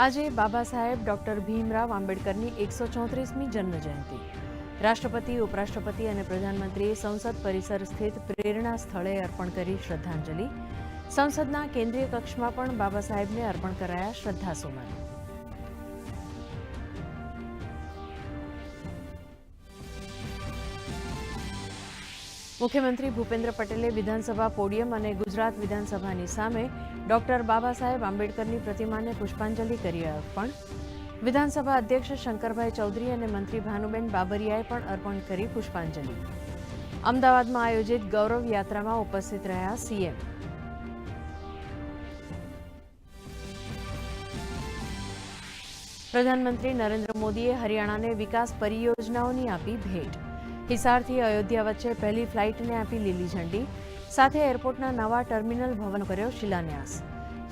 આજે બાબા સાહેબ ડોક્ટર ભીમરાવ આંબેડકરની એકસો ચોત્રીસમી જન્મજયંતિ. રાષ્ટ્રપતિ, ઉપરાષ્ટ્રપતિ અને પ્રધાનમંત્રીએ સંસદ પરિસર સ્થિત પ્રેરણા સ્થળે અર્પણ કરી શ્રદ્ધાંજલિ. સંસદના કેન્દ્રીય કક્ષમાં પણ બાબા સાહેબને અર્પણ કરાયા શ્રદ્ધાસુમન. મુખ્યમંત્રી ભૂપેન્દ્ર પટેલે વિધાનસભા પોડિયમ અને ગુજરાત વિધાનસભાની સામે ડોક્ટર બાબા સાહેબ આંબેડકરની પ્રતિમાને પુષ્પાંજલિ કરી અર્પણ. વિધાનસભા અધ્યક્ષ શંકરભાઈ ચૌધરી અને મંત્રી ભાનુબેન બાબરિયાએ પણ અર્પણ કરી પુષ્પાંજલિ. અમદાવાદમાં આયોજિત ગૌરવ યાત્રામાં ઉપસ્થિત રહ્યા સીએમ. પ્રધાનમંત્રી નરેન્દ્ર મોદીએ હરિયાણાને વિકાસ પરિયોજનાઓની આપી ભેટ. હિસારથી અયોધ્યા વચ્ચે પહેલી ફ્લાઇટને આપી લીલી ઝંડી, સાથે એરપોર્ટના નવા ટર્મિનલ ભવન કર્યો શિલાન્યાસ.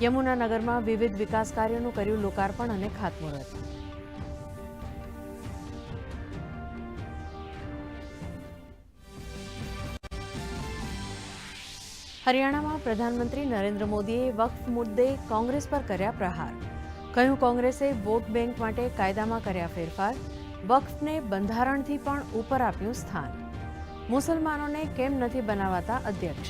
યમુનાનગરમાં વિવિધ વિકાસ કાર્યોનું કર્યું લોકાર્પણ અને ખાતમુહૂર્ત. હરિયાણામાં પ્રધાનમંત્રી નરેન્દ્ર મોદીએ વક્ફ મુદ્દે કોંગ્રેસ પર કર્યા પ્રહાર. કહ્યું, કોંગ્રેસે વોટ બેંક માટે કાયદામાં કર્યા ફેરફાર વક્ફને બંધારણથી પણ ઉપર આપ્યું સ્થાન. મુસલમાનોને કેમ નથી બનાવાતા અધ્યક્ષ?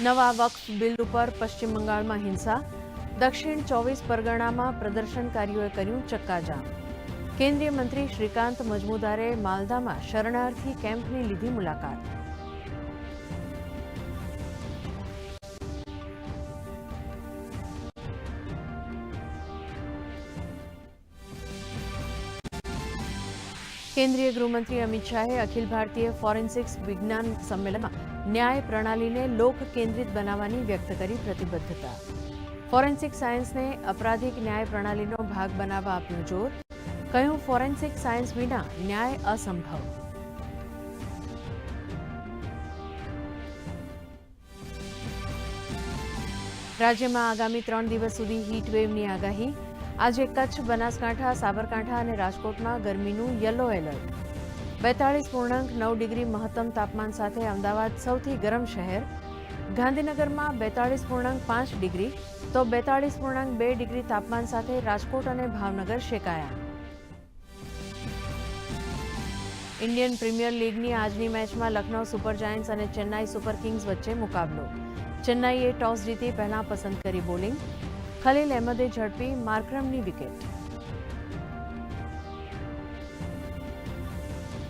નવા વક્ફ બિલ ઉપર પશ્ચિમ બંગાળમાં હિંસા. દક્ષિણ ચોવીસ પરગણામાં પ્રદર્શનકારીઓએ કર્યું ચક્કાજામ. કેન્દ્રીય મંત્રી શ્રીકાંત મજમુદારે માલદામાં શરણાર્થી કેમ્પની લીધી મુલાકાત. કેન્દ્રીય ગૃહમંત્રી અમિત શાહે અખિલ ભારતીય ફોરેન્સિક્સ વિજ્ઞાન સંમેલનમાં ન્યાય પ્રણાલીને લોક કેન્દ્રિત બનાવવાની વ્યક્ત કરી પ્રતિબદ્ધતા ફોરેન્સિક સાયન્સને અપરાધિક ન્યાય પ્રણાલીનો ભાગ બનાવવા આપ્યું જોર કહ્યું ફોરેન્સિક સાયન્સ વિના ન્યાય અસંભવ રાજ્યમાં આગામી ત્રણ દિવસ સુધી હીટવેવની આગાહી આજે કચ્છ, બનાસકાંઠા, સાબરકાંઠા અને રાજકોટમાં ગરમીનું યલો એલર્ટ. બેતાળીસ પૂર્ણાંક નવ ડિગ્રી મહત્તમ તાપમાન સાથે અમદાવાદ સૌથી ગરમ શહેર. ગાંધીનગરમાં બેતાળીસ પૂર્ણાંક પાંચ ડિગ્રી, તો બેતાળીસ પૂર્ણાંક બે ડિગ્રી તાપમાન સાથે રાજકોટ અને ભાવનગર શેકાયા. ઇન્ડિયન પ્રીમિયર લીગની આજની મેચમાં લખનૌ સુપર જાયન્ટ્સ અને ચેન્નાઈ સુપર કિંગ્સ વચ્ચે મુકાબલો. ચેન્નાઈએ ટોસ જીતી પહેલા પસંદ કરી બોલિંગ. ખલીલ અહેમદે ઝડપી માર્ક્રમની વિકેટ.